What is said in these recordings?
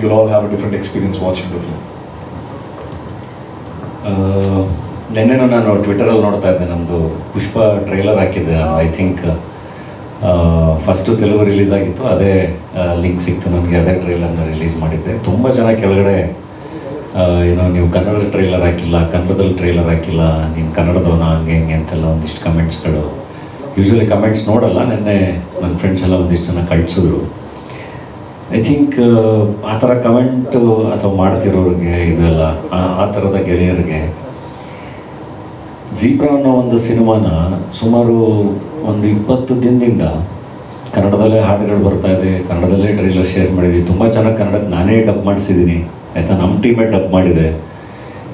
you'll all have a different experience watching the film. ನಿನ್ನೆನೂ ನಾನು ಟ್ವಿಟರಲ್ಲಿ ನೋಡ್ತಾ ಇದ್ದೆ. ನಮ್ಮದು ಪುಷ್ಪ ಟ್ರೈಲರ್ ಹಾಕಿದ್ದೆ. I think first Telugu release ಆಗಿತ್ತು. ಅದೇ ಲಿಂಕ್ ಸಿಕ್ತು ನನಗೆ. ಅದೇ ಟ್ರೈಲರ್ನ ರಿಲೀಸ್ ಮಾಡಿದ್ದೆ. ತುಂಬ ಜನ ಕೆಳಗಡೆ ಆ, ಏನೋ ನೀವು ಕನ್ನಡದ ಟ್ರೈಲರ್ ಹಾಕಿಲ್ಲ ಕನ್ನಡದಲ್ಲಿ ಟ್ರೈಲರ್ ಹಾಕಿಲ್ಲ ನೀನು ಕನ್ನಡದವನ ಹಂಗೆ ಹಿಂಗೆ ಅಂತೆಲ್ಲ ಒಂದಿಷ್ಟು ಕಮೆಂಟ್ಸ್ಗಳು ಯೂಶ್ವಲಿ ಕಮೆಂಟ್ಸ್ ನೋಡಲ್ಲ. ನಿನ್ನೆ ನನ್ನ ಫ್ರೆಂಡ್ಸ್ ಎಲ್ಲ ಒಂದಿಷ್ಟು ಜನ ಕಳಿಸಿದ್ರು. ಐ ಥಿಂಕ್ ಆ ಥರ ಕಮೆಂಟು ಅಥವಾ ಮಾಡ್ತಿರೋರಿಗೆ ಇದೆಲ್ಲ, ಆ- ಥರದ ಗೆಳೆಯರಿಗೆ ಜೀಬ್ರಾ ಅನ್ನೋ ಒಂದು ಸಿನಿಮಾನ ಸುಮಾರು ಒಂದು ಇಪ್ಪತ್ತು ದಿನದಿಂದ ಕನ್ನಡದಲ್ಲೇ ಹಾಡುಗಳು ಬರ್ತಾ ಇದೆ, ಕನ್ನಡದಲ್ಲೇ ಟ್ರೈಲರ್ ಶೇರ್ ಮಾಡಿದ್ವಿ. ತುಂಬ ಚೆನ್ನಾಗಿ ಕನ್ನಡಕ್ಕೆ ನಾನೇ ಡಬ್ ಮಾಡಿಸಿದ್ದೀನಿ ಆಯಿತಾ? ನಮ್ಮ ಟೀಮೇ ಡಬ್ ಮಾಡಿದೆ.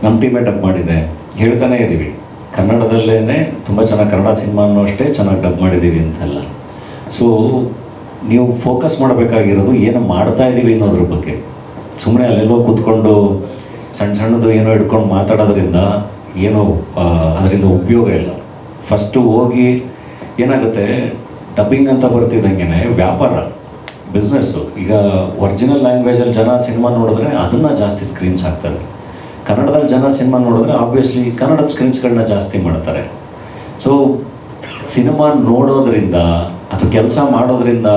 ನಮ್ಮ ಟೀಮೇ ಡಬ್ ಮಾಡಿದೆ. ಹೇಳ್ತಾನೆ ಇದ್ದೀವಿ ಕನ್ನಡದಲ್ಲೇ ತುಂಬ ಚೆನ್ನಾಗಿ ಕನ್ನಡ ಸಿನಿಮಾನೂ ಅಷ್ಟೇ ಚೆನ್ನಾಗಿ ಡಬ್ ಮಾಡಿದ್ದೀವಿ ಅಂತೆಲ್ಲ. ಸೊ ನೀವು ಫೋಕಸ್ ಮಾಡಬೇಕಾಗಿರೋದು ಏನು ಮಾಡ್ತಾ ಇದ್ದೀವಿ ಅನ್ನೋದ್ರ ಬಗ್ಗೆ. ಸುಮ್ಮನೆ ಅಲ್ಲೆಲ್ಲೋ ಕೂತ್ಕೊಂಡು ಸಣ್ಣ ಸಣ್ಣದು ಏನೋ ಹಿಡ್ಕೊಂಡು ಮಾತಾಡೋದ್ರಿಂದ ಏನೋ ಅದರಿಂದ ಉಪಯೋಗ ಇಲ್ಲ. ಫಸ್ಟು ಹೋಗಿ ಏನಾಗುತ್ತೆ? ಡಬ್ಬಿಂಗ್ ಅಂತ ಬರ್ತಿದ್ದಂಗೆ ವ್ಯಾಪಾರ ಬಿಸ್ನೆಸ್ಸು ಈಗ ಒರಿಜಿನಲ್ ಲ್ಯಾಂಗ್ವೇಜಲ್ಲಿ ಜನ ಸಿನಿಮಾ ನೋಡಿದ್ರೆ ಅದನ್ನು ಜಾಸ್ತಿ ಸ್ಕ್ರೀನ್ಸ್ ಹಾಕ್ತಾರೆ. ಕನ್ನಡದಲ್ಲಿ ಜನ ಸಿನಿಮಾ ನೋಡಿದ್ರೆ ಆಬ್ವಿಯಸ್ಲಿ ಕನ್ನಡದ ಸ್ಕ್ರೀನ್ಸ್ಗಳನ್ನ ಜಾಸ್ತಿ ಮಾಡ್ತಾರೆ. ಸೊ ಸಿನಿಮಾ ನೋಡೋದ್ರಿಂದ ಅಥವಾ ಕೆಲಸ ಮಾಡೋದ್ರಿಂದ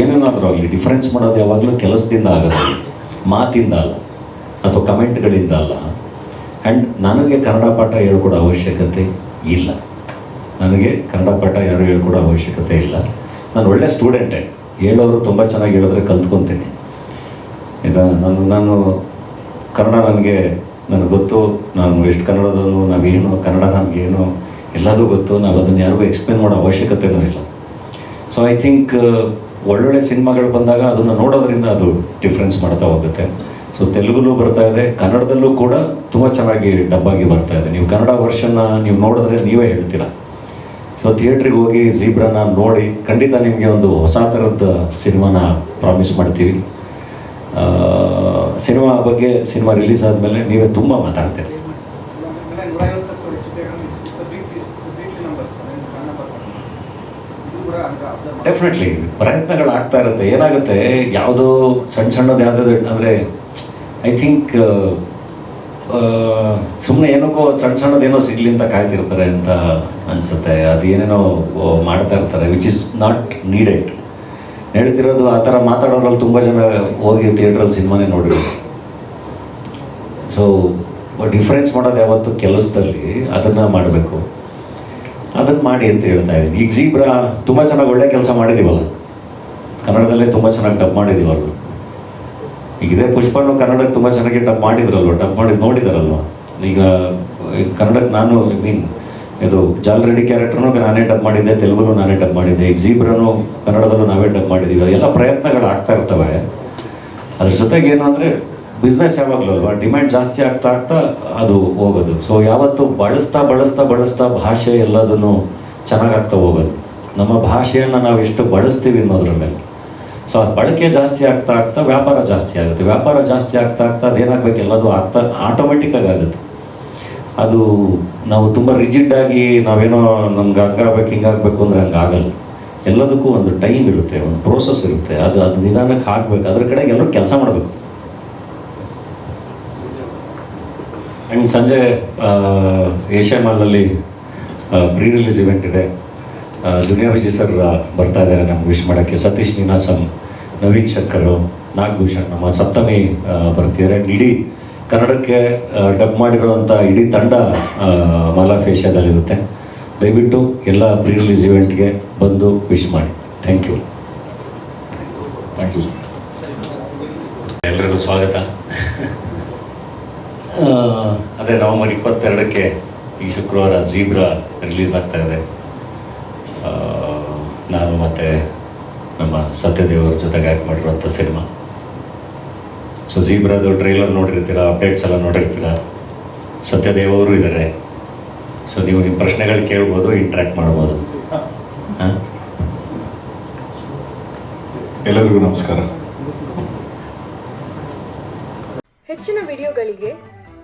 ಏನೇನಾದರೂ ಆಗಲಿ ಡಿಫ್ರೆನ್ಸ್ ಮಾಡೋದು ಯಾವಾಗಲೂ ಕೆಲಸದಿಂದ ಆಗುತ್ತೆ ಮಾತಿಂದ ಅಲ್ಲ, ಅಥವಾ ಕಮೆಂಟ್ಗಳಿಂದ ಅಲ್ಲ. ಆ್ಯಂಡ್ ನನಗೆ ಕನ್ನಡ ಪಾಠ ಹೇಳ್ಕೊಡೋ ಅವಶ್ಯಕತೆ ಇಲ್ಲ. ನನಗೆ ಕನ್ನಡ ಪಾಠ ಯಾರು ಹೇಳ್ಕೊಡೋ ಅವಶ್ಯಕತೆ ಇಲ್ಲ. ನಾನು ಒಳ್ಳೆ ಸ್ಟೂಡೆಂಟೇ ಹೇಳೋರು ತುಂಬ ಚೆನ್ನಾಗಿ ಹೇಳಿದ್ರೆ ಕಲ್ತ್ಕೊತೀನಿ. ಇದು, ನಾನು ನಾನು ಕನ್ನಡ ನನಗೆ ನನಗೆ ಗೊತ್ತು, ನಾನು ಎಷ್ಟು ಕನ್ನಡದನು ನಾವೇನು, ಕನ್ನಡ ನಮಗೇನು, ಎಲ್ಲದೂ ಗೊತ್ತು ನಾವು ಅದನ್ನು ಯಾರಿಗೂ ಎಕ್ಸ್ಪ್ಲೇನ್ ಮಾಡೋ ಅವಶ್ಯಕತೆನೂ ಇಲ್ಲ. ಸೊ ಐ ಥಿಂಕ್ ಒಳ್ಳೊಳ್ಳೆ ಸಿನಿಮಾಗಳು ಬಂದಾಗ ಅದನ್ನು ನೋಡೋದ್ರಿಂದ ಅದು ಡಿಫ್ರೆನ್ಸ್ ಮಾಡ್ತಾ ಹೋಗುತ್ತೆ. ಸೊ ತೆಲುಗುಲೂ ಬರ್ತಾ ಇದೆ, ಕನ್ನಡದಲ್ಲೂ ಕೂಡ ತುಂಬ ಚೆನ್ನಾಗಿ ಡಬ್ಬಾಗಿ ಬರ್ತಾ ಇದೆ. ನೀವು ಕನ್ನಡ ವರ್ಷನ್ನ ನೀವು ನೋಡಿದ್ರೆ ನೀವೇ ಹೇಳ್ತೀರಾ. ಸೊ ಥಿಯೇಟ್ರಿಗೆ ಹೋಗಿ ಜೀಬ್ರನ್ನ ನೋಡಿ ಖಂಡಿತ ನಿಮಗೆ ಒಂದು ಹೊಸ ಥರದ ಸಿನಿಮಾನ ಪ್ರಾಮಿಸ್ ಮಾಡ್ತೀವಿ. ಸಿನಿಮಾ ಬಗ್ಗೆ, ಸಿನಿಮಾ ರಿಲೀಸ್ ಆದಮೇಲೆ ನೀವೇ ತುಂಬ ಮಾತಾಡ್ತೀರಿ. ಡೆಫಿನೆಟ್ಲಿ ಪ್ರಯತ್ನಗಳು ಆಗ್ತಾ ಇರುತ್ತೆ. ಏನಾಗುತ್ತೆ? ಯಾವುದೋ ಸಣ್ಣ ಸಣ್ಣದು ಯಾವುದಾದ್ರು ಅಂದರೆ ಐ ಥಿಂಕ್ ಸುಮ್ಮನೆ ಏನಕ್ಕೋ ಸಣ್ಣ ಸಣ್ಣದೇನೋ ಸಿಗಲಿ ಅಂತ ಕಾಯ್ತಿರ್ತಾರೆ ಅಂತ ಅನಿಸುತ್ತೆ. ಅದು ಏನೇನೋ ಮಾಡ್ತಾ ಇರ್ತಾರೆ ವಿಚ್ ಇಸ್ ನಾಟ್ ನೀಡೆಡ್ ಹೇಳ್ತಿರೋದು ಆ ಥರ ಮಾತಾಡೋದ್ರಲ್ಲಿ ತುಂಬ ಜನ ಹೋಗಿ ಥಿಯೇಟ್ರಲ್ಲಿ ಸಿನಿಮಾನೇ ನೋಡಿರಿ ಸೊ ಡಿಫ್ರೆನ್ಸ್ ಮಾಡೋದು ಯಾವತ್ತು ಕೆಲಸದಲ್ಲಿ ಅದನ್ನು ಮಾಡಬೇಕು. ಅದನ್ನು ಮಾಡಿ ಅಂತ ಹೇಳ್ತಾ ಇದ್ದೀನಿ. ಈಗ ಜೀಬ್ರಾ ತುಂಬ ಚೆನ್ನಾಗಿ ಒಳ್ಳೆ ಕೆಲಸ ಮಾಡಿದ್ದೀವಲ್ಲ ಕನ್ನಡದಲ್ಲೇ ತುಂಬ ಚೆನ್ನಾಗಿ ಡಬ್ ಮಾಡಿದ್ದೀವಲ್ವ ಈಗ ಇದೇ ಪುಷ್ಪನು ಕನ್ನಡಕ್ಕೆ ತುಂಬ ಚೆನ್ನಾಗಿ ಡಬ್ ಮಾಡಿದ್ರಲ್ವ? ಡಬ್ ಮಾಡಿ ನೋಡಿದಾರಲ್ವ? ಈಗ ಕನ್ನಡಕ್ಕೆ ನಾನು ಐ ಮೀನ್ ಇದು ಜಾಲ್ ರೆಡ್ಡಿ ಕ್ಯಾರೆಕ್ಟರ್ನು ನಾನೇ ಡಬ್ ಮಾಡಿದ್ದೆ, ತೆಲುಗುನು ನಾನೇ ಡಬ್ ಮಾಡಿದ್ದೆ. ಈಗ ಕನ್ನಡದಲ್ಲೂ ನಾವೇ ಡಬ್ ಮಾಡಿದ್ದೀವಿ ಎಲ್ಲ ಪ್ರಯತ್ನಗಳು ಆಗ್ತಾ ಇರ್ತವೆ. ಅದ್ರ ಜೊತೆಗೆ ಏನು ಅಂದರೆ ಬಿಸ್ನೆಸ್ ಯಾವಾಗಲೂ ಅಲ್ವಾ? ಡಿಮ್ಯಾಂಡ್ ಜಾಸ್ತಿ ಆಗ್ತಾ ಆಗ್ತಾ ಅದು ಹೋಗೋದು. ಸೊ ಯಾವತ್ತು ಬಳಸ್ತಾ ಬಳಸ್ತಾ ಬಳಸ್ತಾ ಭಾಷೆ ಎಲ್ಲದನ್ನು ಚೆನ್ನಾಗಾಗ್ತಾ ಹೋಗೋದು. ನಮ್ಮ ಭಾಷೆಯನ್ನು ನಾವು ಎಷ್ಟು ಬಳಸ್ತೀವಿ ಅನ್ನೋದ್ರ ಮೇಲೆ. ಸೊ ಆ ಬಳಕೆ ಜಾಸ್ತಿ ಆಗ್ತಾ ಆಗ್ತಾ ವ್ಯಾಪಾರ ಜಾಸ್ತಿ ಆಗುತ್ತೆ. ವ್ಯಾಪಾರ ಜಾಸ್ತಿ ಆಗ್ತಾ ಆಗ್ತಾ ಅದೇನಾಗಬೇಕು? ಎಲ್ಲದು ಆಗ್ತಾ ಆಟೋಮೆಟಿಕ್ಕಾಗಿ ಆಗುತ್ತೆ. ಅದು ನಾವು ತುಂಬ ರಿಜಿಡ್ ಆಗಿ ನಾವೇನೋ ನಮ್ಗೆ ಹಂಗಾಗ್ಬೇಕು, ಹಿಂಗಾಗಬೇಕು ಅಂದರೆ ಹಂಗೆ ಆಗಲ್ಲ ಎಲ್ಲದಕ್ಕೂ ಒಂದು ಟೈಮ್ ಇರುತ್ತೆ, ಒಂದು ಪ್ರೋಸೆಸ್ ಇರುತ್ತೆ. ಅದು ಅದು ನಿಧಾನಕ್ಕೆ ಹಾಕಬೇಕು ಅದ್ರ ಕಡೆಗೆ ಎಲ್ಲರೂ ಕೆಲಸ ಮಾಡಬೇಕು. ಆ್ಯಂಡ್ ಸಂಜೆ ಏಷ್ಯಾ ಮಾಲ್ನಲ್ಲಿ ಪ್ರೀ ರಿಲೀಸ್ ಇವೆಂಟ್ ಇದೆ. ದುನಿಯಾ ವಿಜಯ್ ಸರ್ ಬರ್ತಾ ಇದ್ದಾರೆ ನಮ್ಗೆ ವಿಶ್ ಮಾಡೋಕ್ಕೆ. ಸತೀಶ್ ನೀನಾಸಂ, ನವೀನ್ ಶಂಕರು, ನಾಗಭೂಷಣ್ ನಮ್ಮ ಸಪ್ತಮಿ ಬರ್ತಿದ್ದಾರೆ. ಇಡೀ ಕನ್ನಡಕ್ಕೆ ಡಬ್ ಮಾಡಿರುವಂಥ ಇಡೀ ತಂಡ ಮಾಲಾಫ್ ಏಷ್ಯಾದಲ್ಲಿರುತ್ತೆ. ದಯವಿಟ್ಟು ಎಲ್ಲ ಪ್ರೀ ರಿಲೀಸ್ ಇವೆಂಟ್ಗೆ ಬಂದು ವಿಶ್ ಮಾಡಿ. ಥ್ಯಾಂಕ್ ಯು ಥ್ಯಾಂಕ್ ಯು ಎಲ್ರಿಗೂ ಸ್ವಾಗತ. ಅದೇ ನವೆಂಬರ್ ಇಪ್ಪತ್ತೆರಡಕ್ಕೆ ಈ ಶುಕ್ರವಾರ ಜೀಬ್ರಾ ರಿಲೀಸ್ ಆಗ್ತಾ ಇದೆ. ಆ, ನಾನು ಮತ್ತು ನಮ್ಮ ಸತ್ಯದೇವರ ಜೊತೆಗೆ ಆ್ಯಕ್ಟ್ ಮಾಡಿರುವಂಥ ಸಿನಿಮಾ. ಸೊ ಜೀಬ್ರಾದು ಟ್ರೈಲರ್ ನೋಡಿರ್ತೀರ ಅಪ್ಡೇಟ್ಸ್ ಎಲ್ಲ ನೋಡಿರ್ತೀರ? ಸತ್ಯದೇವರು ಅವರು ಇದ್ದಾರೆ. ಸೊ ನೀವು ನಿಮ್ಮ ಪ್ರಶ್ನೆಗಳು ಕೇಳ್ಬೋದು ಇಂಟ್ರ್ಯಾಕ್ಟ್ ಮಾಡ್ಬೋದು. ಹಾಂ? ಎಲ್ಲರಿಗೂ ನಮಸ್ಕಾರ. ಹೆಚ್ಚಿನ ವಿಡಿಯೋಗಳಿಗೆ